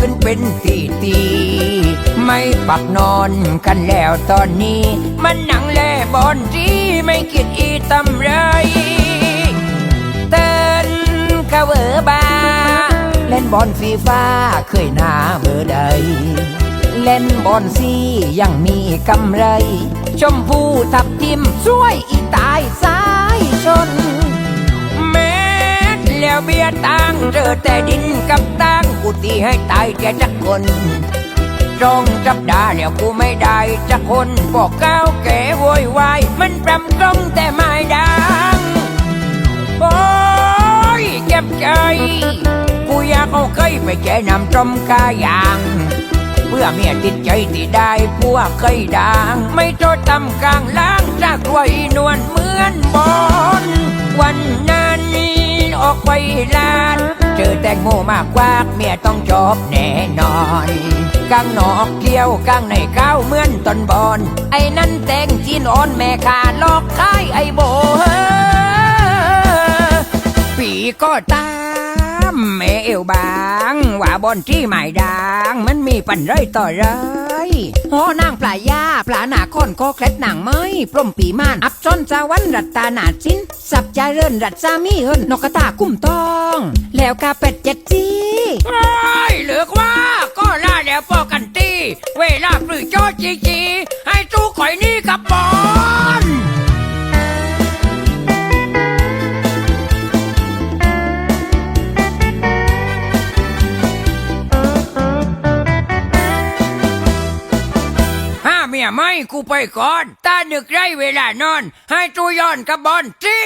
ขึ้นเป็นตีตีไม่ปักนอนกันแล้วตอนนี้ มันหนังแลบอนที่ไม่คิดอีตำไรเต้นกะเวอบา เล่นบอลฟีฟ้าเคยหน้าเบอร์ใด เล่นบอลซียังมีกำไร ชมพูทับทิมช่วยอีตายสายชน เบียตังเจอแต่ดินกับตังกูตีให้ตายแกจักคนจองจับดาแล้วกูไม่ได้จักคนบอกก้าวแก่โวยวายมันปรำตรงแต่ไม่ดังโอ้ยเจ็บใจ กูอยากเอาเคยไปแกนำจมกายางเพื่อเมียติดใจที่ได้พวเคยดังไม่โทษตำกลางล้างจากไว้นวลเหมือนบอนวันนั้น อกไปลานเจอแตงโมมากกว่าเมียต้องจบแน่นอนกลางนอกเกี่ยวกลางในก้าวเหมือนต้นบอน ไอ้นั่นแตงจีนอ่อนแม่ขาลอกคายไอ้โบเฮปีก็ตามแม่เอวบาง ว่าบอนที่หมายดังมันมีปันไรต่อไร หอนางปลายาปลาหนาค้อนคอเคล็ดหนังไม้ปล้มปีม่าน อับจนจาวันรัตตาหนาจินสับใจเรินรัตสามีเฮินนกกระตากุ้มตอง แล้วกาเป็ดเจ็ดจีไอ้เหลือกว่าก็ล่าแล้วพอกันตีเวลาปลือจอจีจีให้ตู้ข่อยนี่กับบอล ยไม่กูไปก่อนตานึกไรเวลานอน ให้ตูย้อนกับบอนจี้